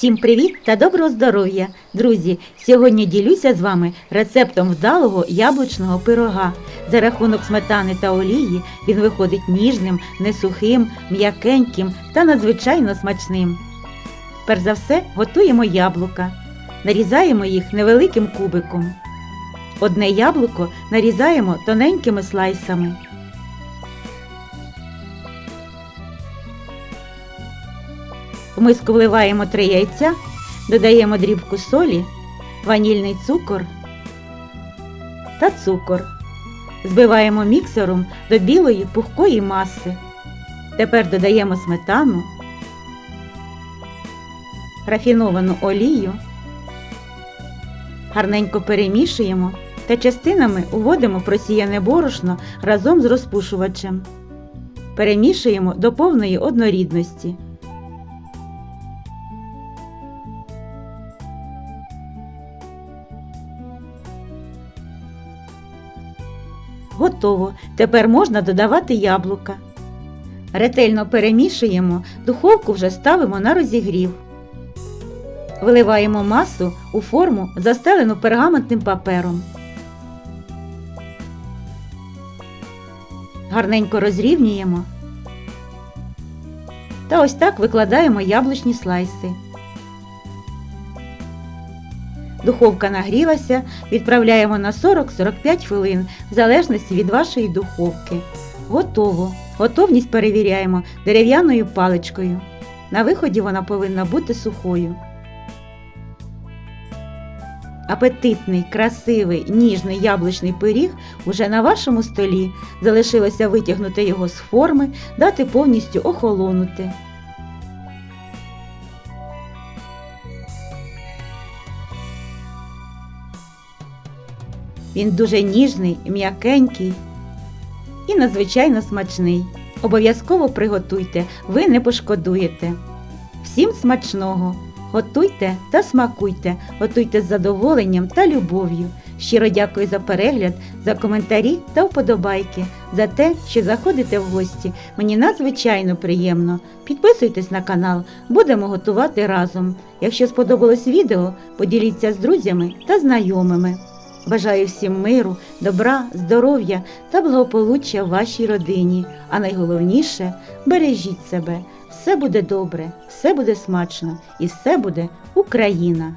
Всім привіт та доброго здоров'я! Друзі! Сьогодні ділюся з вами рецептом вдалого яблучного пирога. За рахунок сметани та олії він виходить ніжним, не сухим, м'якеньким та надзвичайно смачним. Перш за все готуємо яблука. Нарізаємо їх невеликим кубиком. Одне яблуко нарізаємо тоненькими слайсами. В миску вливаємо 3 яйця, додаємо дрібку солі, ванільний цукор та цукор. Збиваємо міксером до білої пухкої маси. Тепер додаємо сметану, рафіновану олію, гарненько перемішуємо та частинами уводимо просіяне борошно разом з розпушувачем. Перемішуємо до повної однорідності. Готово. Тепер можна додавати яблука. Ретельно перемішуємо, духовку вже ставимо на розігрів. Виливаємо масу у форму, застелену пергаментним папером. Гарненько розрівнюємо. Та ось так викладаємо яблучні слайси. Духовка нагрілася, відправляємо на 40-45 хвилин, в залежності від вашої духовки. Готово. Готовність перевіряємо дерев'яною паличкою. На виході вона повинна бути сухою. Апетитний, красивий, ніжний яблучний пиріг уже на вашому столі. Залишилося витягнути його з форми, дати повністю охолонути. Він дуже ніжний, м'якенький і надзвичайно смачний. Обов'язково приготуйте, ви не пошкодуєте. Всім смачного! Готуйте та смакуйте, готуйте з задоволенням та любов'ю. Щиро дякую за перегляд, за коментарі та вподобайки, за те, що заходите в гості. Мені надзвичайно приємно. Підписуйтесь на канал, будемо готувати разом. Якщо сподобалось відео, поділіться з друзями та знайомими. Бажаю всім миру, добра, здоров'я та благополуччя вашій родині. А найголовніше бережіть себе. Все буде добре, все буде смачно і все буде Україна!